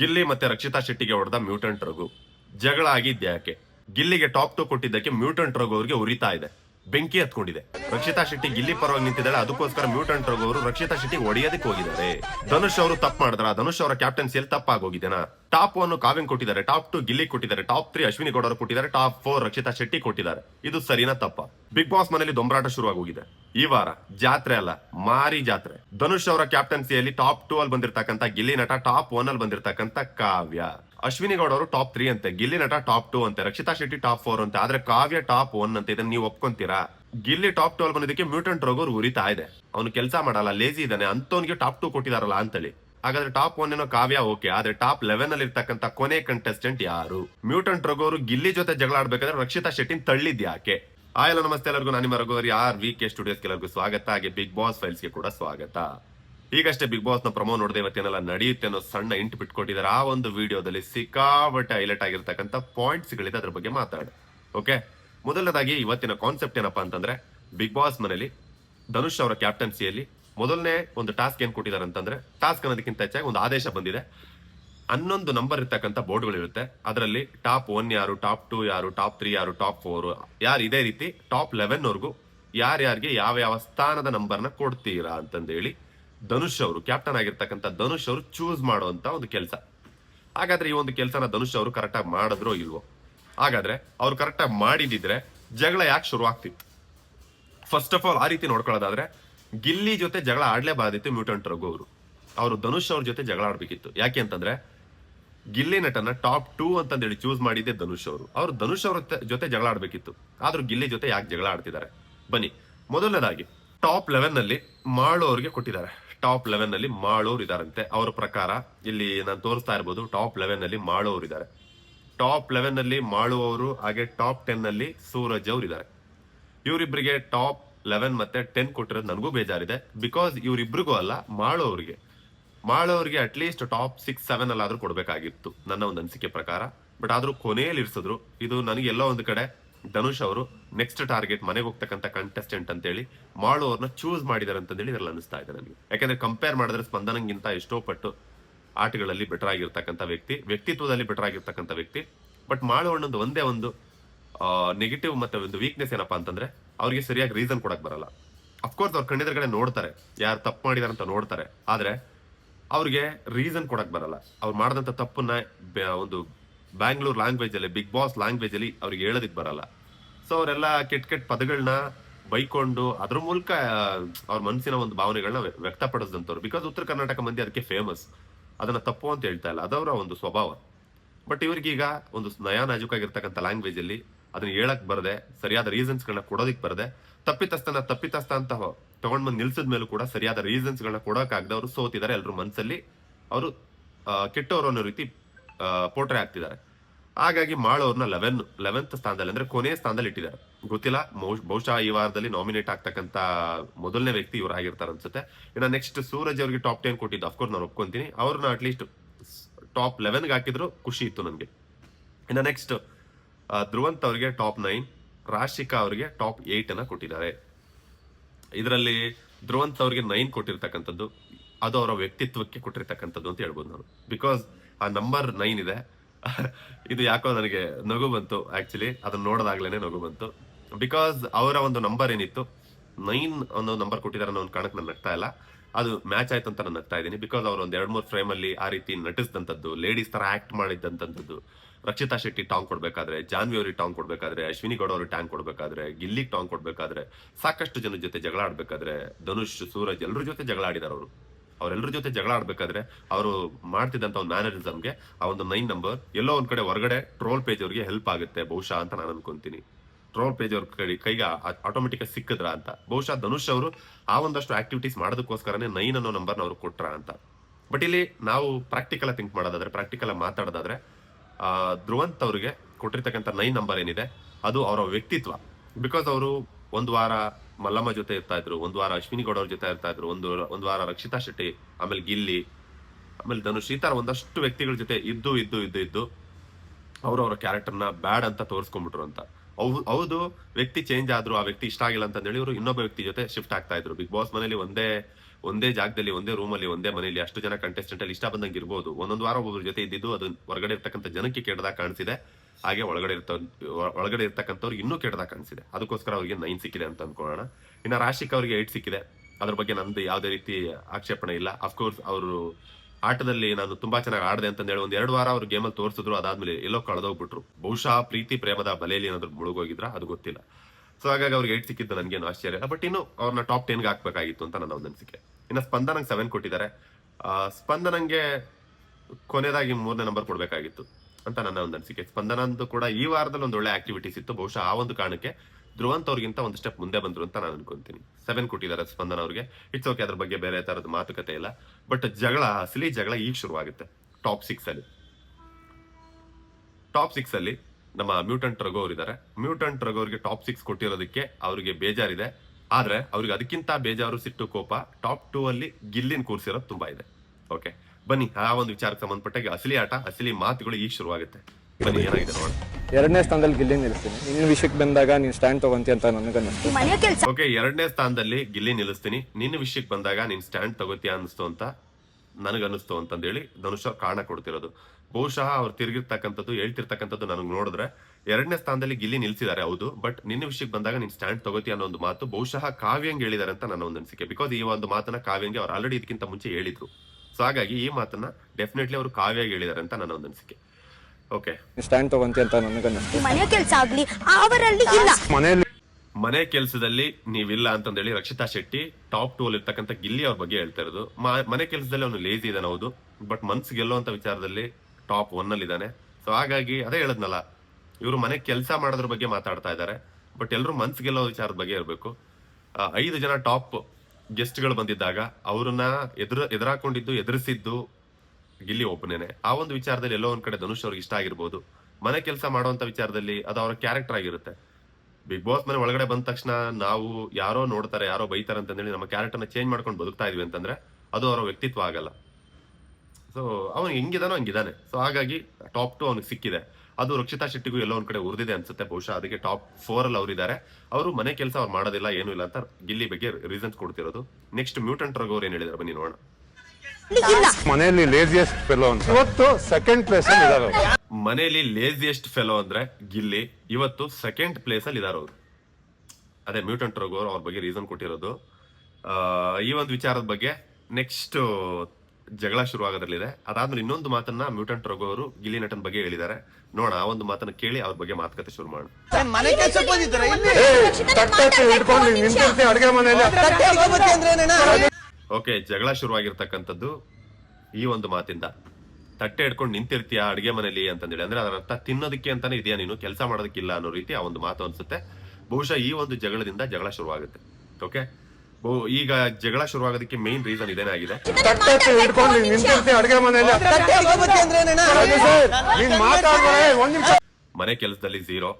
ಗಿಲ್ಲಿ ಮತ್ತೆ ರಕ್ಷಿತಾ ಶೆಟ್ಟಿಗೆ ಹೊಡೆದ ಮ್ಯೂಟೆಂಟ್ ರಘು. ಜಗಳ ಆಗಿದ್ಯಾಕೆ ಗಿಲ್ಲಿಗೆ ಟಾಪ್ ಟು ಕೊಟ್ಟಿದ್ದಕ್ಕೆ ಮ್ಯೂಟೆಂಟ್ ರಘು ಅವರಿಗೆ ಉರಿತಾ ಇದೆ. ಬೆಂಕಿ ಹತ್ಕೊಂಡಿದೆ. ರಕ್ಷಿತಾ ಶೆಟ್ಟಿ ಗಿಲ್ಲಿ ಪರವಾಗಿ ನಿಂತಿದ್ದಾಳೆ, ಅದಕ್ಕೋಸ್ಕರ ಮ್ಯೂಟೆಂಟ್ ರಘು ಅವರು ರಕ್ಷಿತಾ ಶೆಟ್ಟಿ ಹೊಡೆಯೋದಕ್ಕೆ ಹೋಗಿದ್ದಾರೆ. ಧನುಷ್ ಅವರು ತಪ್ಪು ಮಾಡಿದ್ರ? ಧನುಷ್ ಅವರ ಕ್ಯಾಪ್ಟನ್ಸಿಯಲ್ಲಿ ತಪ್ಪಾಗೋಗಿದ್ದೇನಾ ಟಾಪ್ ಒನ್ ಕಾವ್ಯನ್ ಕೊಟ್ಟಿದ್ದಾರೆ, ಟಾಪ್ ಟು ಗಿಲ್ಲಿ ಕೊಟ್ಟಿದ್ದಾರೆ, ಟಾಪ್ ತ್ರೀ ಅಶ್ವಿನಿ ಗೌಡರು ಕೊಟ್ಟಿದ್ದಾರೆ, ಟಾಪ್ ಫೋರ್ ರಕ್ಷಿತಾ ಶೆಟ್ಟಿ ಕೊಟ್ಟಿದ್ದಾರೆ. ಇದು ಸರಿನಾ ತಪ್ಪ? ಬಿಗ್ ಬಾಸ್ ಮನೆಯಲ್ಲಿ ದೊಂಬರಾಟ ಶುರುವಾಗೋಗಿದೆ. ಈ ವಾರ ಜಾತ್ರೆ ಅಲ್ಲ, ಮಾರಿ ಜಾತ್ರೆ. ಧನುಷ್ ಅವರ ಕ್ಯಾಪ್ಟನ್ಸಿಯಲ್ಲಿ ಟಾಪ್ ಟೂ ಅಲ್ಲಿ ಬಂದಿರತಕ್ಕಂಥ ಗಿಲ್ಲಿ ನಟ, ಟಾಪ್ ಒನ್ ಅಲ್ಲಿ ಬಂದಿರತಕ್ಕಂಥ ಕಾವ್ಯ. ಅಶ್ವಿನಿ ಗೌಡ ಅವರು ಟಾಪ್ ತ್ರೀ ಅಂತೆ, ಗಿಲ್ಲಿ ನಟ ಟಾಪ್ ಟೂ ಅಂತೆ, ರಕ್ಷಿತಾ ಶೆಟ್ಟಿ ಟಾಪ್ ಫೋರ್ ಅಂತೆ, ಆದ್ರೆ ಕಾವ್ಯ ಟಾಪ್ ಒನ್ ಅಂತ ಇದನ್ನ ನೀವು ಒಪ್ಕೊಂತೀರಾ? ಗಿಲ್ಲಿ ಟಾಪ್ ಟೂ ಅಲ್ಲಿ ಬಂದಿದ್ದಕ್ಕೆ ಮ್ಯೂಟೆಂಟ್ ರೋಗೋರು ಉರಿತಾ ಇದೆ. ಅವನು ಕೆಲಸ ಮಾಡಲ್ಲ ಲೇಜಿ ಇದ್ದಾನೆ, ಅಂತವನಿಗೆ ಟಾಪ್ ಟೂ ಕೊಟ್ಟಿದಾರಲ್ಲ ಅಂತೇಳಿ. ಹಾಗಾದ್ರೆ ಟಾಪ್ ಒನ್ ಏನೋ ಕಾವ್ಯ ಓಕೆ, ಆದ್ರೆ ಟಾಪ್ ಲೆವೆನ್ ಅಲ್ಲಿ ಇರ್ತಕ್ಕಂಥ ಕೊನೆ ಕಂಟೆಸ್ಟೆಂಟ್ ಯಾರು? ಮ್ಯೂಟೆಂಟ್ ರಘುವರು ಗಿಲ್ಲಿ ಜೊತೆ ಜಗಳ ಆಡ್ಬೇಕಾದ್ರೆ ರಕ್ಷಿತಾ ಶೆಟ್ಟಿನ್ ತಳ್ಳಿದ್ ಯಾಕೆ ಎಲ್ಲ ನಮಸ್ತೆ ಎಲ್ಲರಿಗೂ. ನಾನು ನಿಮ್ಮ ರಘುವರಿ ಆರ್ ವಿ ಕೆ ಸ್ಟುಡಿಯೋಸ್ ಎಲ್ಲರಿಗೂ ಸ್ವಾಗತ. ಹಾಗೆ ಬಿಗ್ ಬಾಸ್ ಫೈಲ್ಸ್ಗೆ ಕೂಡ ಸ್ವಾಗತ. ಈಗಷ್ಟೇ ಬಿಗ್ ಬಾಸ್ನ ಪ್ರಮೋ ನೋಡಿದೆ ಇವತ್ತೇನೆಲ್ಲ ನಡೆಯುತ್ತೆ ಅನ್ನೋ ಸಣ್ಣ ಇಂಟ್ ಬಿಟ್ಕೊಟ್ಟಿದ್ದಾರೆ ಆ ಒಂದು ವಿಡಿಯೋದಲ್ಲಿ ಸಿಕ್ಕಾಬಟ್ಟೆ ಹೈಲೈಟ್ ಆಗಿರ್ತಕ್ಕಂಥ ಪಾಯಿಂಟ್ಸ್ ಗಳಿದೆ. ಅದ್ರ ಬಗ್ಗೆ ಮಾತಾಡಿ ಓಕೆ ಮೊದಲನೇದಾಗಿ ಇವತ್ತಿನ ಕಾನ್ಸೆಪ್ಟ್ ಏನಪ್ಪಾ ಅಂತಂದ್ರೆ ಬಿಗ್ ಬಾಸ್ ಮನೇಲಿ ಧನುಷ್ ಅವರ ಕ್ಯಾಪ್ಟನ್ಸಿಯಲ್ಲಿ ಮೊದಲನೇ ಒಂದು ಟಾಸ್ಕ್ ಏನ್ ಕೊಟ್ಟಿದ್ದಾರೆ ಅಂತಂದ್ರೆ ಟಾಸ್ಕ್ ಅನ್ನೋದಕ್ಕಿಂತ ಹೆಚ್ಚಾಗಿ ಒಂದು ಆದೇಶ ಬಂದಿದೆ. ಹನ್ನೊಂದು ನಂಬರ್ ಇರ್ತಕ್ಕಂಥ ಬೋರ್ಡ್ಗಳು ಇರುತ್ತೆ. ಅದರಲ್ಲಿ ಟಾಪ್ ಒನ್ ಯಾರು ಟಾಪ್ ಟೂ ಯಾರು ಟಾಪ್ ತ್ರೀ ಯಾರು ಟಾಪ್ ಫೋರ್ ಯಾರು ಇದೇ ರೀತಿ ಟಾಪ್ ಲೆವೆನ್ ಯಾರು ಯಾರ್ಯಾರಿಗೆ ಯಾವ ಯಾವ ಸ್ಥಾನದ ನಂಬರ್ನ ಕೊಡ್ತೀರಾ ಅಂತಂದೇಳಿ ಧನುಷ್ ಅವರು ಕ್ಯಾಪ್ಟನ್ ಆಗಿರ್ತಕ್ಕಂಥ ಧನುಷ್ ಅವರು ಚೂಸ್ ಮಾಡುವಂತ ಒಂದು ಕೆಲಸ. ಹಾಗಾದ್ರೆ ಈ ಒಂದು ಕೆಲಸನ ಧನುಷ್ ಅವರು ಕರೆಕ್ಟಾಗಿ ಮಾಡಿದ್ರೋ ಇಲ್ವೋ? ಹಾಗಾದ್ರೆ ಅವ್ರು ಕರೆಕ್ಟಾಗಿ ಮಾಡಿದಿದ್ರೆ ಜಗಳ ಯಾಕೆ ಶುರು ಆಗ್ತಿತ್ತು ಫಸ್ಟ್ ಆಫ್ ಆಲ್ ಆ ರೀತಿ ನೋಡ್ಕೊಳ್ಳೋದಾದ್ರೆ ಗಿಲ್ಲಿ ಜೊತೆ ಜಗಳ ಆಡ್ಲೇಬಾರ್ದಿತ್ತು ಮ್ಯೂಟೆಂಟ್ ರಘು ಅವರು. ಅವರು ಧನುಷ್ ಅವ್ರ ಜೊತೆ ಜಗಳ ಆಡ್ಬೇಕಿತ್ತು. ಯಾಕೆ ಅಂತಂದ್ರೆ ಗಿಲ್ಲಿ ನಟನ ಟಾಪ್ ಟೂ ಅಂತಂದೇಳಿ ಚೂಸ್ ಮಾಡಿದ್ದೆ ಧನುಷ್ ಅವರು. ಅವರು ಧನುಷ್ ಅವ್ರ ಜೊತೆ ಜಗಳ ಆಡ್ಬೇಕಿತ್ತು. ಆದ್ರೂ ಗಿಲ್ಲಿ ಜೊತೆ ಯಾಕೆ ಜಗಳ ಆಡ್ತಿದ್ದಾರೆ? ಬನ್ನಿ. ಮೊದಲನೇದಾಗಿ, ಟಾಪ್ ಲೆವೆನ್ನಲ್ಲಿ ಮಾಳು ಅವ್ರಿಗೆ ಕೊಟ್ಟಿದ್ದಾರೆ. ಟಾಪ್ ಲೆವೆನ್ನಲ್ಲಿ ಮಾಳೋರ್ ಇದಾರಂತೆ. ಅವ್ರ ಪ್ರಕಾರ, ಇಲ್ಲಿ ನಾನು ತೋರಿಸ್ತಾ ಇರ್ಬೋದು, ಟಾಪ್ ಲೆವೆನ್ನಲ್ಲಿ ಮಾಳೋರ್ ಇದ್ದಾರೆ ಟಾಪ್ ಲೆವೆನ್ನಲ್ಲಿ ಮಾಳು ಅವರು ಹಾಗೆ ಟಾಪ್ ಟೆನ್ನಲ್ಲಿ ಸೂರಜ್ ಅವರು ಇದ್ದಾರೆ ಇವರಿಬ್ಬರಿಗೆ ಟಾಪ್ ಲೆವೆನ್ ಮತ್ತೆ ಟೆನ್ ಕೊಟ್ಟಿರೋದು ನನಗೂ ಬೇಜಾರಿದೆ. ಬಿಕಾಸ್ ಇವರಿಬ್ರಿಗೂ ಅಲ್ಲ ಮಾಳು ಅವ್ರಿಗೆ at least top six seven ಅಲ್ಲಾದ್ರೂ ಕೊಡ್ಬೇಕಾಗಿತ್ತು, ನನ್ನ ಒಂದು ಅನಿಸಿಕೆ ಪ್ರಕಾರ. ಬಟ್ ಆದ್ರೂ ಕೊನೆಯಲ್ಲಿ ಇರಿಸಿದ್ರು, ಇದು ನನಗೆ ಎಲ್ಲೋ ಒಂದು ಕಡೆ ಧನುಷ್ ಅವರು ನೆಕ್ಸ್ಟ್ ಟಾರ್ಗೆಟ್ ಮನೆಗೆ ಹೋಗ್ತಕ್ಕಂಥ ಕಂಟೆಸ್ಟೆಂಟ್ ಅಂತೇಳಿ ಮಾಳು ಅವ್ರನ್ನ ಚೂಸ್ ಮಾಡಿದಾರೆ ಅಂತಂದೇಳಿ ಇದ್ರಲ್ಲಿ ಅನಿಸ್ತಾ ಇದೆ ನನಗೆ. ಯಾಕಂದ್ರೆ ಕಂಪೇರ್ ಮಾಡಿದ್ರೆ ಸ್ಪಂದನಂಗಿಂತ ಎಷ್ಟೋ ಪಟ್ಟು ಆಟಗಳಲ್ಲಿ ಬೆಟರ್ ಆಗಿರ್ತಕ್ಕಂಥ ವ್ಯಕ್ತಿ, ವ್ಯಕ್ತಿತ್ವದಲ್ಲಿ ಬೆಟರ್ ಆಗಿರ್ತಕ್ಕಂಥ ವ್ಯಕ್ತಿ. ಬಟ್ ಮಾಳು ಒಂದೇ ಒಂದು ನೆಗೆಟಿವ್ ಮತ್ತೆ ಒಂದು ವೀಕ್ನೆಸ್ ಏನಪ್ಪಾ ಅಂತಂದ್ರೆ ಅವ್ರಿಗೆ ಸರಿಯಾಗಿ ರೀಸನ್ ಕೊಡಕ್ ಬರಲ್ಲ. ಅಫ್ಕೋರ್ಸ್ ಅವ್ರ ಕಡೆ ನೋಡ್ತಾರೆ, ಯಾರು ತಪ್ಪು ಮಾಡಿದಾರೆ ಅಂತ ನೋಡ್ತಾರೆ. ಆದ್ರೆ ಅವ್ರಿಗೆ ರೀಸನ್ ಕೊಡಕ್ ಬರಲ್ಲ. ಅವ್ರು ಮಾಡಿದಂತ ತಪ್ಪನ್ನ ಒಂದು ಬ್ಯಾಂಗ್ಳೂರ್ ಲ್ಯಾಂಗ್ವೇಜ್ ಅಲ್ಲಿ ಬಿಗ್ ಬಾಸ್ ಲ್ಯಾಂಗ್ವೇಜ್ ಅಲ್ಲಿ ಅವ್ರಿಗೆ ಹೇಳೋದಿಕ್ ಬರಲ್ಲ. ಸೊ ಅವರೆಲ್ಲ ಕೆಟ್ಟ ಕೆಟ್ಟ ಪದಗಳನ್ನ ಬೈಕೊಂಡು ಅದ್ರ ಮೂಲಕ ಅವ್ರ ಮನಸ್ಸಿನ ಒಂದು ಭಾವನೆಗಳನ್ನ ವ್ಯ- ವ್ಯಕ್ತಪಡಿಸಿದಂಥವ್ರು. ಬಿಕಾಸ್ ಉತ್ತರ ಕರ್ನಾಟಕ ಮಂದಿ ಅದಕ್ಕೆ ಫೇಮಸ್ ಅದನ್ನ ತಪ್ಪು ಅಂತ ಹೇಳ್ತಾ ಇಲ್ಲ. ಅದವರ ಒಂದು ಸ್ವಭಾವ. ಬಟ್ ಇವ್ರಿಗೀಗ ಒಂದು ನಯಾ ನಾಜುಕಾಗಿರ್ತಕ್ಕಂಥ ಲ್ಯಾಂಗ್ವೇಜ್ ಅಲ್ಲಿ ಅದನ್ನ ಹೇಳಕ್ ಬರದೆ, ಸರಿಯಾದ ರೀಸನ್ಸ್ ಗಳನ್ನ ಕೊಡೋದಿಕ್ ಬರದೆ ತಪ್ಪಿತಸ್ಥನ ತಪ್ಪಿತಸ್ಥ ಅಂತ ತಗೊಂಡ್ ಬಂದು ನಿಲ್ಸಿದ ಮೇಲೂ ಕೂಡ ಸರಿಯಾದ ರೀಸನ್ಸ್ ಗಳನ್ನ ಅವರು ಸೋತಿದ್ದಾರೆ ಎಲ್ಲರೂ ಮನಸ್ಸಲ್ಲಿ ಅವರು ಕೆಟ್ಟವರು ಅನ್ನೋ ರೀತಿ ಪೋಟ್ರೆ ಆಗ್ತಿದ್ದಾರೆ. ಹಾಗಾಗಿ ಮಾಳವ್ರನ್ನ ಲೆವೆನ್ ಲೆವೆಂತ್ ಸ್ಥಾನದಲ್ಲಿ ಅಂದ್ರೆ ಕೊನೆಯ ಸ್ಥಾನದಲ್ಲಿ ಇಟ್ಟಿದ್ದಾರೆ. ಗೊತ್ತಿಲ್ಲ ಬಹುಶಃ ಈ ವಾರದಲ್ಲಿ ನಾಮಿನೇಟ್ ಆಗ್ತಕ್ಕಂತ ಮೊದಲನೇ ವ್ಯಕ್ತಿ ಇವ್ರು ಆಗಿರ್ತಾರೆ ಅನ್ಸುತ್ತೆ. ಇನ್ನು ನೆಕ್ಸ್ಟ್ ಸೂರಜ್ ಅವರಿಗೆ ಟಾಪ್ ಟೆನ್ ಕೊಟ್ಟಿದ್ದು ಅಫ್ಕೋರ್ಸ್ ನಾನು ಒಪ್ಕೊಂತೀನಿ. ಅವ್ರನ್ನ ಅಟ್ಲೀಸ್ಟ್ ಟಾಪ್ ಲೆವೆನ್ಗೆ ಹಾಕಿದ್ರು ಖುಷಿ ಇತ್ತು ನನಗೆ. ಇನ್ನು ನೆಕ್ಸ್ಟ್ ಧ್ರುವಂತ್ ಅವರಿಗೆ ಟಾಪ್ ನೈನ್ ರಾಶಿಕಾ ಅವರಿಗೆ ಟಾಪ್ ಏಟ್ ಅನ್ನ ಕೊಟ್ಟಿದ್ದಾರೆ. ಇದರಲ್ಲಿ ಧ್ರುವಂತ್ ಅವರಿಗೆ ನೈನ್ ಕೊಟ್ಟಿರ್ತಕ್ಕಂಥದ್ದು. ಅದು ಅವರ ವ್ಯಕ್ತಿತ್ವಕ್ಕೆ ಕೊಟ್ಟಿರ್ತಕ್ಕಂಥದ್ದು ಅಂತ ಹೇಳ್ಬೋದು ನಾನು. ಬಿಕಾಸ್ ಆ ನಂಬರ್ ನೈನ್ ಇದೆ. ಇದು ಯಾಕೋ ನನಗೆ ನಗು ಬಂತು ಆಕ್ಚುಲಿ ಅದನ್ನ ನೋಡೋದಾಗ್ಲೇನೆ ನಗು ಬಂತು. ಬಿಕಾಸ್ ಅವರ ಒಂದು ನಂಬರ್ ಏನಿತ್ತು ನೈನ್ ಅನ್ನೋ ನಂಬರ್ ಕೊಟ್ಟಿದ್ದಾರೆ ಅನ್ನೋ ಒಂದು ಕಾರಣಕ್ಕೆ ನಾನು ನಗ್ತಾ ಇಲ್ಲ. ಅದು ಮ್ಯಾಚ್ ಆಯ್ತು ಅಂತ ನಾನು ನಗ್ತಾ ಇದ್ದೀನಿ. ಬಿಕಾಸ್ ಅವ್ರು ಒಂದು ಎರಡು ಮೂರು ಫ್ರೇಮ್ ಅಲ್ಲಿ ಆ ರೀತಿ ನಟಿಸಿದಂಥದ್ದು ಲೇಡೀಸ್ ತರ ಆಕ್ಟ್ ಮಾಡಿದ್ದಂಥದ್ದು, ರಕ್ಷಿತಾ ಶೆಟ್ಟಿ ಟಾಂಗ್ ಕೊಡಬೇಕಾದ್ರೆ, ಜಾನ್ವಿ ಅವ್ರಿಗೆ ಟಾಂಗ್ ಕೊಡಬೇಕಾದ್ರೆ, ಅಶ್ವಿನಿ ಗೌಡ ಅವ್ರಿಗೆ ಟಾಂಗ್ ಕೊಡಬೇಕಾದ್ರೆ, ಗಿಲ್ಲಿಗೆ ಟಾಂಗ್ ಕೊಡಬೇಕಾದ್ರೆ, ಸಾಕಷ್ಟು ಜನ ಜೊತೆ ಜಗಳ ಆಡಬೇಕಾದ್ರೆ, ಧನುಷ್, ಸೂರಜ್ ಎಲ್ಲರ ಜೊತೆ ಜಗಳ ಆಡಿದಾರೆ ಅವರು. ಅವರೆಲ್ಲರ ಜೊತೆ ಜಗಳ ಆಡಬೇಕಾದ್ರೆ ಅವರು ಮಾಡ್ತಿದ್ದಂಥ ಒಂದು ಮ್ಯಾನರಿಸಮ್ಗೆ ಆ ಒಂದು ನೈನ್ ನಂಬರ್ ಎಲ್ಲೋ ಒಂದು ಕಡೆ ಹೊರಗಡೆ ಟ್ರೋಲ್ ಪೇಜ್ ಅವ್ರಿಗೆ ಹೆಲ್ಪ್ ಆಗುತ್ತೆ ಬಹುಶಃ ಅಂತ ನಾನು ಅನ್ಕೊಂತೀನಿ. ಟ್ರೋಲ್ ಪೇಜ್ ಅವ್ರ ಕೈ ಕೈಗೆ ಆಟೋಮೆಟಿಕ್ ಸಿಕ್ಕಿದ್ರ ಅಂತ. ಬಹುಶಃ ಧನುಷ್ ಅವರು ಆ ಒಂದಷ್ಟು ಆಕ್ಟಿವಿಟೀಸ್ ಮಾಡೋದಕ್ಕೋಸ್ಕರನೇ ನೈನ್ ಅನ್ನೋ ನಂಬರ್ನ ಅವ್ರು ಕೊಟ್ರ ಅಂತ. ಬಟ್ ಇಲ್ಲಿ ನಾವು ಪ್ರಾಕ್ಟಿಕಲ್ ಥಿಂಕ್ ಮಾಡೋದಾದ್ರೆ ಪ್ರಾಕ್ಟಿಕಲ್ ಮಾತಾಡೋದಾದ್ರೆ ಧ್ರುವಂತ್ ಅವರಿಗೆ ಕೊಟ್ಟಿರ್ತಕ್ಕಂಥ ನೈನ್ ನಂಬರ್ ಏನಿದೆ, ಅದು ಅವರ ವ್ಯಕ್ತಿತ್ವ. ಬಿಕಾಸ್ ಅವರು ಒಂದು ವಾರ ಮಲ್ಲಮ್ಮ ಜೊತೆ ಇರ್ತಾ ಇದ್ರು, ಒಂದು ವಾರ ಅಶ್ವಿನಿ ಗೌಡ ಅವ್ರ ಜೊತೆ ಇರ್ತಾ ಇದ್ರು, ಒಂದು ಒಂದು ವಾರ ರಕ್ಷಿತಾ ಶೆಟ್ಟಿ, ಆಮೇಲೆ ಗಿಲ್ಲಿ, ಆಮೇಲೆ ಧನುಷ್, ಈ ತರ ಒಂದಷ್ಟು ವ್ಯಕ್ತಿಗಳ ಜೊತೆ ಇದ್ದು ಇದ್ದು ಇದ್ದು ಇದ್ದು, ಅವರು ಅವರ ಕ್ಯಾರೆಕ್ಟರ್ನ ಬ್ಯಾಡ್ ಅಂತ ತೋರಿಸ್ಕೊಂಡ್ಬಿಟ್ರು ಅಂತ. ಹೌದು, ವ್ಯಕ್ತಿ ಚೇಂಜ್ ಆದ್ರು ಆ ವ್ಯಕ್ತಿ ಇಷ್ಟ ಆಗಿಲ್ಲ ಅಂತ ಹೇಳಿ ಇವರು ಇನ್ನೊಬ್ಬ ವ್ಯಕ್ತಿ ಜೊತೆ ಶಿಫ್ಟ್ ಆಗ್ತಾ ಇದ್ರು. ಬಿಗ್ ಬಾಸ್ ಮನೇಲಿ ಒಂದೇ ಒಂದೇ ಜಾಗದಲ್ಲಿ, ಒಂದೇ ರೂಮಲ್ಲಿ ಒಂದೇ ಮನೆಯಲ್ಲಿ ಅಷ್ಟು ಜನ ಕಂಟೆಸ್ಟೆಂಟ್ ಅಲ್ಲಿ ಇಷ್ಟ ಬಂದಂಗೆ ಇರ್ಬೋದು. ಒಂದೊಂದು ವಾರ ಒಬ್ಬರ ಜೊತೆ ಇದ್ದಿದ್ದು ಅದು ಹೊರಗಡೆ ಇರ್ತಕ್ಕಂಥ ಜನಕ್ಕೆ ಕೆಟ್ಟದಾಗ ಕಾಣಿಸಿದೆ. ಹಾಗೆ ಒಳಗಡೆ ಇರ್ತ, ಒಳಗಡೆ ಇರ್ತಕ್ಕಂಥವ್ರಿಗೆ ಇನ್ನೂ ಕೆಟ್ಟದಾಗ ಕಾಣಿಸಿದೆ. ಅದಕ್ಕೋಸ್ಕರ ಅವರಿಗೆ ನೈನ್ ಸಿಕ್ಕಿದೆ ಅಂತ ಅನ್ಕೊಳ್ಳೋಣ. ಇನ್ನು ರಾಶಿಕ್ ಅವರಿಗೆ ಏಟ್ ಸಿಕ್ಕಿದೆ. ಅದ್ರ ಬಗ್ಗೆ ನಂದು ಯಾವುದೇ ರೀತಿ ಆಕ್ಷೇಪಣೆ ಇಲ್ಲ. ಅಫ್ಕೋರ್ಸ್ ಅವರು ಆಟದಲ್ಲಿ ನಾನು ತುಂಬಾ ಚೆನ್ನಾಗಿ ಆಡದೆ ಅಂತ ಹೇಳಿ ಒಂದ್ ಎರಡು ವಾರ ಅವ್ರು ಗೇಮಲ್ಲಿ ತೋರಿಸಿದ್ರು, ಅದಾದ್ಮೇಲೆ ಎಲ್ಲೋ ಕಳೆದೋಗ್ಬಿಟ್ರು. ಬಹುಶಃ ಪ್ರೀತಿ ಪ್ರೇಮದ ಬಲೆಯಲ್ಲಿ ಏನಾದ್ರು ಮುಳುಗೋಗಿದ್ರ? ಅದು ಗೊತ್ತಿಲ್ಲ. ಸೊ ಹಾಗಾಗಿ ಅವ್ರಿಗೆ ಏಟ್ ಸಿಕ್ಕಿದ್ದು ನನಗೇನು ಆಶ್ಚರ್ಯ ಇಲ್ಲ. ಬಟ್ ಇನ್ನು ಅವ್ರನ್ನ ಟಾಪ್ ಟೆನ್ಗೆ ಹಾಕ್ಬೇಕಾಗಿತ್ತು ಅಂತ ನನ್ನ ಒಂದು ಅನಿಸಿಕೆ ಇನ್ನು ಸ್ಪಂದನಂಗೆ ಸೆವೆನ್ ಕೊಟ್ಟಿದ್ದಾರೆ. ಸ್ಪಂದನಂಗೆ ಕೊನೆಯದಾಗಿ ಮೂರನೇ ನಂಬರ್ ಕೊಡಬೇಕಾಗಿತ್ತು ಅಂತ ನನ್ನ ಒಂದು ಅನಿಸಿಕೆ ಸ್ಪಂದನಂದು ಕೂಡ ಈ ವಾರದಲ್ಲಿ ಒಂದು ಒಳ್ಳೆ ಆಕ್ಟಿವಿಟೀಸ್ ಇತ್ತು ಬಹುಶಃ ಆ ಒಂದು ಕಾರಣಕ್ಕೆ ಧ್ರುವಂತ್ ಅವ್ರಿಗಿಂತ ಒಂದು ಸ್ಟೆಪ್ ಮುಂದೆ ಬಂದ್ರು ಅಂತ ನಾನು ಅನ್ಕೊಂತೀನಿ. ಸೆವೆನ್ ಕೊಟ್ಟಿದ್ದಾರೆ ಸ್ಪಂದನ ಅವ್ರಿಗೆ. ಇಟ್ಸ್ ಓಕೆ ಅದ್ರ ಬಗ್ಗೆ ಬೇರೆ ತರದ ಮಾತುಕತೆ ಇಲ್ಲ. ಬಟ್ ಜಗಳ ಅಸಲಿ ಜಗಳ ಈಗ ಶುರುವಾಗುತ್ತೆ. ಟಾಪ್ ಸಿಕ್ಸ್ ಅಲ್ಲಿ. ಟಾಪ್ ಸಿಕ್ಸ್ ಅಲ್ಲಿ ನಮ್ಮ ಮ್ಯೂಟಂಟ್ ರಘು ಇದ್ದಾರೆ ಮ್ಯೂಟಂಟ್ ರಘು ಅವರಿಗೆ ಟಾಪ್ ಸಿಕ್ಸ್ ಕೊಟ್ಟಿರೋದಕ್ಕೆ ಅವರಿಗೆ ಬೇಜಾರಿದೆ. ಆದ್ರೆ ಅವ್ರಿಗೆ ಅದಕ್ಕಿಂತ ಬೇಜಾರು, ಸಿಟ್ಟು, ಕೋಪ ಟಾಪ್ ಟೂ ಅಲ್ಲಿ ಗಿಲ್ಲಿನ ಕೂರ್ಸಿರೋದು ತುಂಬಾ ಇದೆ. ಓಕೆ ಬನ್ನಿ, ಆ ಒಂದು ವಿಚಾರಕ್ಕೆ ಸಂಬಂಧಪಟ್ಟಾಗ ಅಸಲಿ ಆಟ, ಅಸಲಿ ಮಾತುಗಳು ಈಗ ಶುರುವಾಗುತ್ತೆ. ಏನಾಗಿದೆ ಎರಡನೇ ಸ್ಥಾನದಲ್ಲಿ ಗಿಲ್ಲಿ ನಿಲ್ಲಿಸ್ತೀನಿ. ನಿನ್ನ ವಿಷಯಕ್ಕೆ ಬಂದಾಗ ನೀನ್ ಸ್ಟ್ಯಾಂಡ್ ತಗೊಂತಿ ಅಂತ ನನಗನ್ನಿಸ್ತು. ಕೆಲಸ ಓಕೆ ಎರಡನೇ ಸ್ಥಾನದಲ್ಲಿ ಗಿಲ್ಲಿ ನಿಲ್ಲಿಸ್ತೀನಿ. ನಿನ್ನ ವಿಷಯಕ್ಕೆ ಬಂದಾಗ ನೀನ್ ಸ್ಟ್ಯಾಂಡ್ ತಗೋತೀಯ ಅನಿಸ್ತು ಅಂತ ನನಗನ್ನಿಸ್ತು ಅಂತಂದೇಳಿ ಧನುಷ್ ಅವ್ರು ಕಾರಣ ಕೊಡ್ತಿರೋದು. ಬಹುಶಃ ಅವ್ರು ತಿರುಗಿರ್ತಕ್ಕಂಥದ್ದು ಹೇಳ್ತಿರ್ತಕ್ಕಂಥದ್ದು ನನಗೆ ನೋಡಿದ್ರೆ ಎರಡನೇ ಸ್ಥಾನದಲ್ಲಿ ಗಿಲ್ಲಿ ನಿಲ್ಸಿದ್ದಾರೆ ಹೌದು. ಬಟ್ ನಿನ್ನ ವಿಷಯಕ್ಕೆ ಬಂದಾಗ ನೀನ್ ಸ್ಟ್ಯಾಂಡ್ ತಗೋತಿ ಅನ್ನೋ ಒಂದು ಮಾತು ಬಹುಶಃ ಕಾವ್ಯಂಗೆ ಹೇಳಿದಾರೆ ಅಂತ ನನ್ನ ಒಂದು ಅನಿಸಿಕೆ. ಬಿಕಾಸ್ ಈ ಒಂದು ಮಾತನ್ನ ಕಾವ್ಯಂಗೆ ಅವ್ರು ಆಲ್ರೆಡಿ ಇದಕ್ಕಿಂತ ಮುಂಚೆ ಹೇಳಿದ್ರು. ಸೊ ಹಾಗಾಗಿ ಈ ಮಾತನ್ನ ಡೆಫಿನೆಟ್ಲಿ ಅವರು ಕಾವ್ಯಗೆ ಹೇಳಿದಾರೆ ಅಂತ ನನ್ನ ಒಂದು ಅನಿಸಿಕೆ. ಓಕೆ ಸ್ಟ್ಯಾಂಡ್ ತಗೊಂತಿ ಅಂತ ನನಗನ್ನಿಸ್ತು ಮನೆ ಕೆಲಸ ಆಗ್ಲಿ ಅವರಲ್ಲಿ ಇಲ್ಲ. ಮನೆಯಲ್ಲಿ ಮನೆ ಕೆಲಸದಲ್ಲಿ ನೀವಿಲ್ಲ ಅಂತಂದೇಳಿ ರಕ್ಷಿತಾ ಶೆಟ್ಟಿ ಟಾಪ್ ಟೂ ಅಲ್ಲಿ ಇರ್ತಕ್ಕಂಥ ಗಿಲ್ಲಿ ಅವ್ರ ಬಗ್ಗೆ ಹೇಳ್ತಾ ಇರೋದು. ಮ- ಮನೆ ಕೆಲಸದಲ್ಲಿ ಅವನು ಲೇಜಿ ಇದಾನೆ ಹೌದು. ಬಟ್ ಮನ್ಸ್ ಗೆಲ್ಲುವಂತ ವಿಚಾರದಲ್ಲಿ ಟಾಪ್ ಒನ್ ಅಲ್ಲಿ ಇದ್ದಾನೆ ಸೊ ಹಾಗಾಗಿ ಅದೇ ಹೇಳದ್ನಲ್ಲ ಇವರು ಮನೆ ಕೆಲಸ ಮಾಡೋದ್ರ ಬಗ್ಗೆ ಮಾತಾಡ್ತಾ ಇದ್ದಾರೆ. ಬಟ್ ಎಲ್ಲರೂ ಮನ್ಸ್ ಗೆಲ್ಲೋ ವಿಚಾರದ ಬಗ್ಗೆ ಇರಬೇಕು ಐದು ಜನ ಟಾಪ್ ಗೆಸ್ಟ್ಗಳು ಬಂದಿದ್ದಾಗ ಅವ್ರನ್ನ ಎದುರು ಎದುರಾಕೊಂಡಿದ್ದು ಎದುರಿಸಿದ್ದು ಗಿಲ್ಲಿ ಒಬ್ಬನೇನೆ ಆ ಒಂದು ವಿಚಾರದಲ್ಲಿ ಎಲ್ಲೋ ಒಂದ್ ಕಡೆ ಧನುಷ್ ಅವ್ರಿಗೆ ಇಷ್ಟ ಆಗಿರ್ಬೋದು. ಮನೆ ಕೆಲಸ ಮಾಡುವಂತ ವಿಚಾರದಲ್ಲಿ ಅದು ಅವರ ಕ್ಯಾರೆಕ್ಟರ್ ಆಗಿರುತ್ತೆ. ಬಿಗ್ ಬಾಸ್ ಮನೆ ಒಳಗಡೆ ಬಂದ ತಕ್ಷಣ ನಾವು ಯಾರೋ ನೋಡ್ತಾರೆ, ಯಾರೋ ಬೈತಾರೆ ಅಂತಂದೇಳಿ ನಮ್ಮ ಕ್ಯಾರೆಕ್ಟರ್ನ ಚೇಂಜ್ ಮಾಡ್ಕೊಂಡು ಬದುಕ್ತಾ ಇದ್ವಿ ಅಂತಂದ್ರೆ ಅದು ಅವರ ವ್ಯಕ್ತಿತ್ವ ಆಗಲ್ಲ. ಸೊ ಅವನು ಹೆಂಗಿದಾನೋ ಹಂಗಿದಾನೆ. ಸೊ ಹಾಗಾಗಿ ಟಾಪ್ ಟು ಅವ್ನಿಗೆ ಸಿಕ್ಕಿದೆ. ಅದು ರಕ್ಷಿತಾ ಶೆಟ್ಟಿಗೂ ಎಲ್ಲೋ ಒಂದ್ ಕಡೆ ಉರಿದಿದೆ ಅನ್ಸುತ್ತೆ. ಬಹುಶಃ ಅದಕ್ಕೆ ಟಾಪ್ ಫೋರ್ ಅಲ್ಲಿ ಅವರಿದ್ದಾರೆ. ಅವರು ಮನೆ ಕೆಲಸ ಅವ್ರು ಮಾಡೋದಿಲ್ಲ, ಏನೂ ಇಲ್ಲ ಅಂತ ಗಿಲ್ಲಿ ಬಗ್ಗೆ ರೀಸನ್ಸ್ ಕೊಡ್ತಿರೋದು. ನೆಕ್ಸ್ಟ್ ಮ್ಯೂಟೆಂಟ್ ರಘು ಅವ್ರು ಏನ್ ಹೇಳಿದಾರೆ? ಬನ್ನಿ ನೋಡೋಣ. ಮನೆಯಲ್ಲಿ ಲೇಸಿಯಸ್ಟ್ ಫೆಲೋ ಅಂತ. ಇವತ್ತು ಸೆಕೆಂಡ್ ಪ್ಲೇಸ್ ಅಲ್ಲಿ ಇದಾರೆ ಅವ್ರು. ಮನೆಯಲ್ಲಿ ಲೇಸಿಯೆಸ್ಟ್ ಫೆಲೋ ಅಂದ್ರೆ ಗಿಲ್ಲಿ ಇವತ್ತು ಸೆಕೆಂಡ್ ಪ್ಲೇಸ್ ಅಲ್ಲಿ ಇದಾರೆ ಅವರು. ಅದೇ ಮ್ಯೂಟೆಂಟ್ ರಘು ಅವ್ರು ಅವ್ರ ಬಗ್ಗೆ ರೀಸನ್ ಕೊಟ್ಟಿರೋದು. ಆ, ಈ ಒಂದು ವಿಚಾರದ ಬಗ್ಗೆ ನೆಕ್ಸ್ಟ್ ಜಗಳ ಶುರು ಆಗೋದ್ರಲ್ಲಿದೆ ಅದಾದ್ಮೇಲೆ ಇನ್ನೊಂದು ಮಾತನ್ನ ಮ್ಯೂಟೆಂಟ್ ರೋಗೋರು ಅವರು ಗಿಲ್ಲಿ ನಟನ್ ಬಗ್ಗೆ ಹೇಳಿದ್ದಾರೆ. ನೋಡ ಆ ಒಂದು ಮಾತನ್ನ ಕೇಳಿ ಅವ್ರ ಬಗ್ಗೆ ಮಾತುಕತೆ ಶುರು ಮಾಡೋಣ. ಮನೆ ಕೆಲ್ಸಕ್ಕೆ ಬಂದಿದ್ದೀರಾ ಇಲ್ಲಿ? ಏ ತಟ್ಟೆ ಹಿಡ್ಕೊಂಡು ನಿಂತಿರ್ತೀನಿ ಅಡಿಗೆ ಮನೆಯಲ್ಲಿ? ತಟ್ಟೆ ಹೋಗ್ಬೇಕು ಅಂದ್ರೆ ಏನೇನ? ಓಕೆ ಜಗಳ ಶುರುವಾಗಿರ್ತಕ್ಕಂಥದ್ದು ಈ ಒಂದು ಮಾತಿಂದ. ತಟ್ಟೆ ಹಿಡ್ಕೊಂಡು ನಿಂತಿರ್ತೀಯ ಅಡುಗೆ ಮನೇಲಿ ಅಂತಂದೇಳಿ. ಅಂದ್ರೆ ಅದರ ಅರ್ಥ ತಿನ್ನೋದಕ್ಕೆ ಅಂತಾನೆ ಇದೆಯಾ ನೀನು? ಕೆಲಸ ಮಾಡೋದಕ್ಕಿಲ್ಲ ಅನ್ನೋ ರೀತಿ ಆ ಒಂದು ಮಾತು ಅನ್ಸುತ್ತೆ. ಬಹುಶಃ ಈ ಒಂದು ಜಗಳದಿಂದ ಜಗಳ ಶುರುವಾಗುತ್ತೆ. ಓಕೆ? ಈಗ ಜಗಳ ಶುರುವಾಗೋದಕ್ಕೆ ಮೇನ್ ರೀಸನ್ ಇದೇನೇ ಆಗಿದೆ? ಮನೆ ಕೆಲಸದಲ್ಲಿ ಝೀರೋ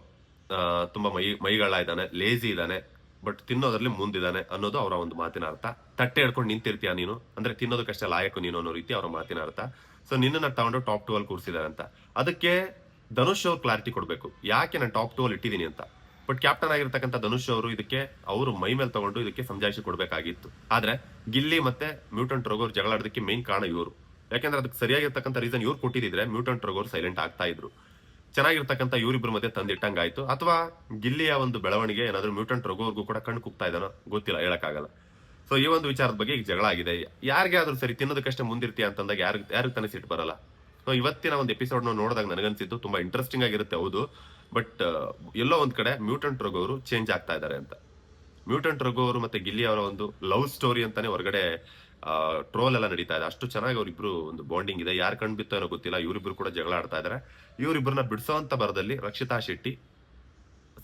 ತುಂಬಾ ಮೈ ಮೈಗಳ ಇದ್ದಾನೆ ಲೇಜಿ ಇದ್ದಾನೆ. ಬಟ್ ತಿನ್ನೋದ್ರಲ್ಲಿ ಮುಂದಿದ್ದಾನೆ ಅನ್ನೋದು ಅವರ ಒಂದು ಮಾತಿನ ಅರ್ಥ. ತಟ್ಟೆ ಹಿಡ್ಕೊಂಡು ನಿಂತಿರ್ತೀಯ ನೀನು? ಅಂದ್ರೆ ತಿನ್ನೋದಕ್ಕಷ್ಟೇ ಲಾಯಕು ನೀನು ಅನ್ನೋ ರೀತಿ ಅವರ ಮಾತಿನ ಅರ್ಥ. ಸೊ ನಿನ್ನನ್ನ ತಗೊಂಡು ಟಾಪ್ ಟೂ ಅಲ್ಲಿ ಕೂರಿಸಿದ್ದಾರೆ ಅಂತ ಅದಕ್ಕೆ ಧನುಷ್ ಅವ್ರು ಕ್ಲಾರಿಟಿ ಕೊಡಬೇಕು. ಯಾಕೆ ನಾನು ಟಾಪ್ ಟೂ ಅಲ್ಲಿ ಇಟ್ಟಿದ್ದೀನಿ ಅಂತ? ಬಟ್ ಕ್ಯಾಪ್ಟನ್ ಆಗಿರ್ತಕ್ಕಂಥ ಧನುಷ್ ಅವರು ಇದಕ್ಕೆ, ಅವರು ಮೈ ಮೇಲೆ ತಗೊಂಡು ಇದಕ್ಕೆ ಸಂಜಾಯಿಸಿ ಕೊಡಬೇಕಾಗಿತ್ತು. ಆದ್ರೆ ಗಿಲ್ಲಿ ಮತ್ತೆ ಮ್ಯೂಟನ್ ಟ್ರಗೋರ್ ಜಗಳ ಆಡೋದಕ್ಕೆ ಮೇನ್ ಕಾರಣ ಇವರು. ಯಾಕೆಂದ್ರೆ ಅದಕ್ಕೆ ಸರಿಯಾಗಿರ್ತಕ್ಕಂಥ ರೀಸನ್ ಇವ್ರು ಕೊಟ್ಟಿದ್ರೆ ಮ್ಯೂಟನ್ ಟ್ರಗೋರ್ ಸೈಲೆಂಟ್ ಆಗ್ತಾ ಇದ್ರು. ಚೆನ್ನಾಗಿರ್ತಕ್ಕಂಥ ಇವರಿಬ್ಬರ ಮಧ್ಯೆ ತಂದಿಟ್ಟಂಗಾಯ್ತು. ಅಥವಾ ಗಿಲ್ಲಿಯ ಒಂದು ಬೆಳವಣಿಗೆ, ಏನಾದ್ರೂ ಮ್ಯೂಟೆಂಟ್ ರಘುವರ್ಗೂ ಕೂಡ ಕಣ್ಣು ಕುಗ್ತಾ ಇದ್ದಾನೋ ಗೊತ್ತಿಲ್ಲ, ಹೇಳಕ್ಕಾಗಲ್ಲ. ಸೊ ಈ ಒಂದು ವಿಚಾರದ ಬಗ್ಗೆ ಈಗ ಜಗಳ ಆಗಿದೆ. ಯಾರಿಗೆ ಆದ್ರೂ ಸರಿ, ತಿನ್ನೋದಕ್ಕಷ್ಟೇ ಮುಂದಿರ್ತೀಯ ಅಂತಂದಾಗ ಯಾರಿಗೆ ಯಾರಿಗೆ ತಾನೇ ಸಿಟ್ಟು ಬರಲ್ಲ. ಸೊ ಇವತ್ತಿನ ಒಂದು ಎಪಿಸೋಡ್ ನೋಡಿದಾಗ ನನಗನ್ಸಿದ್ದು ತುಂಬಾ ಇಂಟ್ರೆಸ್ಟಿಂಗ್ ಆಗಿರುತ್ತೆ, ಹೌದು. ಬಟ್ ಎಲ್ಲೋ ಒಂದ್ ಕಡೆ ಮ್ಯೂಟೆಂಟ್ ರಘು ಅವರು ಚೇಂಜ್ ಆಗ್ತಾ ಇದ್ದಾರೆ ಅಂತ. ಮ್ಯೂಟೆಂಟ್ ರಘು ಅವರು ಮತ್ತೆ ಗಿಲ್ಲಿ ಅವರ ಒಂದು ಲವ್ ಸ್ಟೋರಿ ಅಂತಾನೆ ಹೊರಗಡೆ ಟ್ರೋಲ್ ಎಲ್ಲ ನಡೀತಾ ಇದೆ. ಅಷ್ಟು ಚೆನ್ನಾಗಿ ಅವರಿಬ್ರು ಒಂದು ಬಾಂಡಿಂಗ್ ಇದೆ. ಯಾರು ಕಣ್ ಬಿತ್ತೋ ಏನೋ ಗೊತ್ತಿಲ್ಲ. ಇವರಿಬ್ರು ಕೂಡ ಜಗಳ ಆಡ್ತಾ ಇದಾರೆ. ಇವರಿಬ್ಬರನ್ನ ಬಿಡಿಸೋಂತ ಬರದಲ್ಲಿ ರಕ್ಷಿತಾ ಶೆಟ್ಟಿ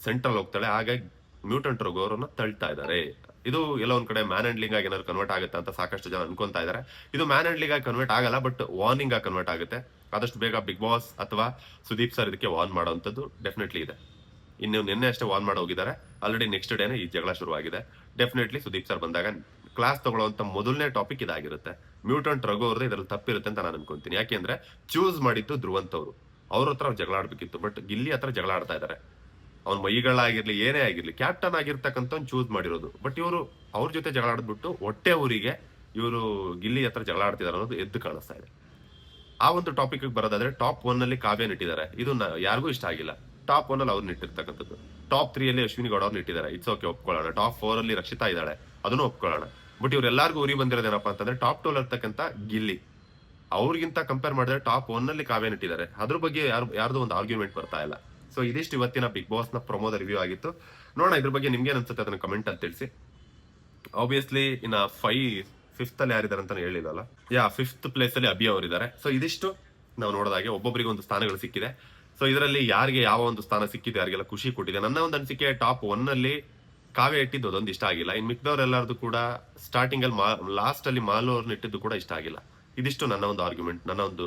ಸೆಂಟ್ರಲ್ ಹೋಗ್ತಾಳೆ. ಹಾಗಾಗಿ ಮ್ಯೂಟೆಂಟ್ ರೋಗ ತಳ್ತಾ ಇದ್ದಾರೆ ಇದು ಎಲ್ಲ ಒಂದ್ ಕಡೆ ಮ್ಯಾನ್ ಹ್ಯಾಂಡ್ಲಿಂಗ್ ಆಗಿ ಏನಾದ್ರು ಕನ್ವರ್ಟ್ ಆಗುತ್ತೆ ಅಂತ ಸಾಕಷ್ಟು ಜನ ಅನ್ಕೊಂತಾ ಇದ್ದಾರೆ ಇದು ಮ್ಯಾನ್ ಹ್ಯಾಂಡ್ಲಿಂಗ್ ಆಗಿ ಕನ್ವರ್ಟ್ ಆಗಲ್ಲ ಬಟ್ ವಾರ್ನಿಂಗ್ ಆಗಿ ಕನ್ವರ್ಟ್ ಆಗುತ್ತೆ. ಆದಷ್ಟು ಬೇಗ ಬಿಗ್ ಬಾಸ್ ಅಥವಾ ಸುದೀಪ್ ಸರ್ ಇದಕ್ಕೆ ವಾರ್ನ್ ಮಾಡೋವಂಥದ್ದು ಡೆಫಿನೆಟ್ಲಿ ಇದೆ. ಇನ್ನು ನಿನ್ನೆ ಅಷ್ಟೇ ವಾರ್ನ್ ಮಾಡಿ ಹೋಗಿದ್ದಾರೆ. ಆಲ್ರೆಡಿ ನೆಕ್ಸ್ಟ್ ಡೇನೆ ಈ ಜಗಳ ಶುರುವಾಗಿದೆ. ಡೆಫಿನೆಟ್ಲಿ ಸುದೀಪ್ ಸರ್ ಬಂದಾಗ ಕ್ಲಾಸ್ ತಗೊಳ್ಳುವಂತ ಮೊದಲನೇ ಟಾಪಿಕ್ ಇದಾಗಿರುತ್ತೆ. ಮ್ಯೂಟೆಂಟ್ ರಘು ಅವ್ರದ್ದು ಇದ್ರಲ್ಲಿ ತಪ್ಪಿರುತ್ತೆ ಅಂತ ನಾನು ಅನ್ಕೊಂತೀನಿ. ಯಾಕೆಂದ್ರೆ ಚೂಸ್ ಮಾಡಿದ್ದು ಧ್ರುವಂತ್ ಅವರು. ಹತ್ರ ಜಗಳ ಆಡ್ಬೇಕಿತ್ತು ಬಟ್ ಗಿಲ್ಲಿ ಹತ್ರ ಜಗಳ ಆಡ್ತಾ ಇದ್ದಾರೆ ಅವ್ನ ಮೈಗಳಾಗಿರ್ಲಿ, ಏನೇ ಆಗಿರ್ಲಿ ಕ್ಯಾಪ್ಟನ್ ಆಗಿರ್ತಕ್ಕಂಥ ಚೂಸ್ ಮಾಡಿರೋದು. ಬಟ್ ಇವರು ಅವ್ರ ಜೊತೆ ಜಗಳ ಆಡ್ಬಿಟ್ಟು ಹೊಟ್ಟೆ ಊರಿಗೆ ಇವರು ಗಿಲ್ಲಿ ಹತ್ರ ಜಗಳ ಅನ್ನೋದು ಎದ್ದು ಕಾಣಿಸ್ತಾ ಇದೆ. ಆ ಒಂದು ಟಾಪಿಕ್ ಬರೋದಾದ್ರೆ ಟಾಪ್ ಒನ್ ಅಲ್ಲಿ ಕಾವ್ಯ ನಿಟ್ಟಿದ್ದಾರೆ ಇದು ಯಾರಿಗೂ ಇಷ್ಟ ಆಗಿಲ್ಲ. ಟಾಪ್ ಒನ್ ಅಲ್ಲಿ ಅವ್ರು ಇಟ್ಟಿರ್ತಕ್ಕಂಥದ್ದು. ಟಾಪ್ ತ್ರೀ ಅಲ್ಲಿ ಅಶ್ವಿನಿ ಗೌಡ ಅವ್ರನ್ನ ಇಟ್ಟಿದ್ದಾರೆ. ಇಟ್ಸ್ ಓಕೆ ಒಪ್ಕೊಳ್ಳೋಣ. ಟಾಪ್ ಫೋರ್ ಅಲ್ಲಿ ರಕ್ಷಿತಾ ಇದ್ದಾಳೆ. ಅದನ್ನು ಒಪ್ಕೊಳ್ಳೋಣ. ಬಟ್ ಇವರೆಲ್ಲರಿಗೂ ಉರಿ ಬಂದಿರೋದೇನಪ್ಪ ಅಂತಂದ್ರೆ ಟಾಪ್ ಟೋಲ್ ಇರ್ತಕ್ಕಂಥ ಗಿಲ್ಲಿ. ಅವ್ರಿಗಿಂತ ಕಂಪೇರ್ ಮಾಡಿದ್ರೆ ಟಾಪ್ ಒನ್ ಅಲ್ಲಿ ಕಾವೇನ್ ಇಟ್ಟಿದ್ದಾರೆ. ಅದ್ರ ಬಗ್ಗೆ ಯಾರು, ಯಾರ್ದು ಒಂದು ಆರ್ಗ್ಯುಮೆಂಟ್ ಬರ್ತಾ ಇಲ್ಲ. ಸೊ ಇದಿಷ್ಟು ಇವತ್ತಿನ ಬಿಗ್ ಬಾಸ್ನ ಪ್ರಮೋದ ರಿವ್ಯೂ ಆಗಿತ್ತು. ನೋಡೋಣ ಇದ್ರ ಬಗ್ಗೆ ನಿಮ್ಗೆ ಅನ್ಸುತ್ತೆ ಅದನ್ನ ಕಮೆಂಟ್ ಅಲ್ಲಿ ತಿಳಿಸಿ. ಆಬ್ವಿಯಸ್ಲಿ ಇನ್ನ ಫೈ ಫಿಫ್ತ್ ಅಲ್ಲಿ ಯಾರಿದ್ದಾರೆ ಅಂತ ಹೇಳಿಲ್ಲ ಯಾ ಫಿಫ್ತ್ ಪ್ಲೇಸ್ ಅಲ್ಲಿ ಅಭಿ ಅವರಿದ್ದಾರೆ. ಸೊ ಇದಿಷ್ಟು ನಾವು ನೋಡಿದಾಗೆ ಒಬ್ಬೊಬ್ಬರಿಗೆ ಒಂದು ಸ್ಥಾನಗಳು ಸಿಕ್ಕಿದೆ. ಸೊ ಇದರಲ್ಲಿ ಯಾರಿಗೆ ಯಾವ ಒಂದು ಸ್ಥಾನ ಸಿಕ್ಕಿದೆ, ಯಾರಿಗೆಲ್ಲ ಖುಷಿ ಕೊಟ್ಟಿದೆ? ನನ್ನ ಒಂದು ಅನಿಸಿಕೆ ಟಾಪ್ ಒನ್ ಅಲ್ಲಿ ಕಾವ್ಯ ಇಟ್ಟಿದ್ದು ಅದೊಂದು ಇಷ್ಟ ಆಗಿಲ್ಲ. ಇನ್ ಮಿಕ್ದವ್ರೆಲ್ಲರದು ಕೂಡ ಸ್ಟಾರ್ಟಿಂಗ್ ಅಲ್ಲಿ ಲಾಸ್ಟ್ ಅಲ್ಲಿ ಮಾಲು ಅವ್ರನ್ನ ಇಟ್ಟಿದ್ದು ಕೂಡ ಇಷ್ಟ ಆಗಿಲ್ಲ. ಇದಿಷ್ಟು ನನ್ನ ಒಂದು ಆರ್ಗ್ಯುಮೆಂಟ್ ನನ್ನ ಒಂದು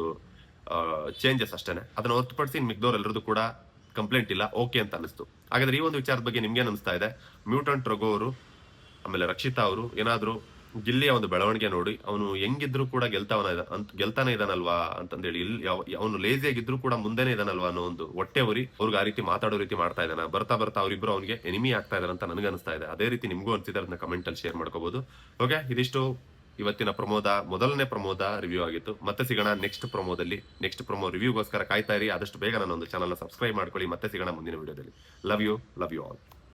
ಚೇಂಜಸ್ ಅಷ್ಟೇನೆ. ಅದನ್ನ ಹೊರತುಪಡಿಸಿ ಇನ್ ಮಿಕ್ದವ್ರೆಲ್ಲರದು ಕೂಡ ಕಂಪ್ಲೇಂಟ್ ಇಲ್ಲ ಓಕೆ ಅಂತ ಅನಿಸ್ತು ಹಾಗಾದ್ರೆ ಈ ಒಂದು ವಿಚಾರದ ಬಗ್ಗೆ ನಿಮ್ಗೆ ಅನಿಸ್ತಾ ಇದೆ? ಮ್ಯೂಟನ್ ಟ್ರಗೋ ಅವರು, ಆಮೇಲೆ ರಕ್ಷಿತಾ ಅವರು, ಏನಾದ್ರು ಗಿಲ್ಲಿಯ ಒಂದು ಬೆಳವಣಿಗೆ ನೋಡಿ, ಅವನು ಹೆಂಗಿದ್ರು ಕೂಡ ಗೆಲ್ತಾವನ ಅಂತ ಗೆಲ್ತಾನೆ ಇದಾನಲ್ವಾ ಅಂತಂದೇಳಿ ಇಲ್ಲಿ ಅವನು ಲೇಜಿ ಆಗಿದ್ರು ಕೂಡ ಮುಂದೆನೆ ಇದಾನಲ್ವಾ ಅನ್ನೋ ಒಂದು ಹೊಟ್ಟೆ ಉರಿ. ಅವ್ರಿಗೆ ಆ ರೀತಿ ಮಾತಾಡೋ ರೀತಿ ಮಾಡ್ತಾ ಇದ್ದಾನ ಬರ್ತಾ ಬರ್ತಾ ಅವರಿಬ್ರು ಅವನಿಗೆ ಎನಿಮಿ ಆಗ್ತಾ ಇದಾರೆ ಅಂತ ನನಗೆ ಅನಿಸ್ತಾ ಇದೆ. ಅದೇ ರೀತಿ ನಿಮಗೂ ಅನ್ಸಿದ್ರೆ ಅದನ್ನ ಕಮೆಂಟ್ ಅಲ್ಲಿ ಶೇರ್ ಮಾಡ್ಕೋಬಹುದು ಓಕೆ ಇದಿಷ್ಟು. ಇವತ್ತಿನ ಪ್ರಮೋದ, ಮೊದಲನೇ ಪ್ರಮೋದ ರಿವ್ಯೂ ಆಗಿತ್ತು. ಮತ್ತೆ ಸಿಗೋಣ ನೆಕ್ಸ್ಟ್ ಪ್ರಮೋದಲ್ಲಿ. ನೆಕ್ಸ್ಟ್ ಪ್ರಮೋ ರಿವ್ಯೂಗೋಸ್ಕರ ಕಾಯ್ತಾ ಇರಿ. ಆದಷ್ಟು ಬೇಗ ನನ್ನ ಒಂದು ಚಾನಲ್ ಸಬ್ಸ್ಕ್ರೈಬ್ ಮಾಡ್ಕೊಳ್ಳಿ. ಮತ್ತೆ ಸಿಗೋಣ ಮುಂದಿನ ವಿಡಿಯೋದಲ್ಲಿ love you love you all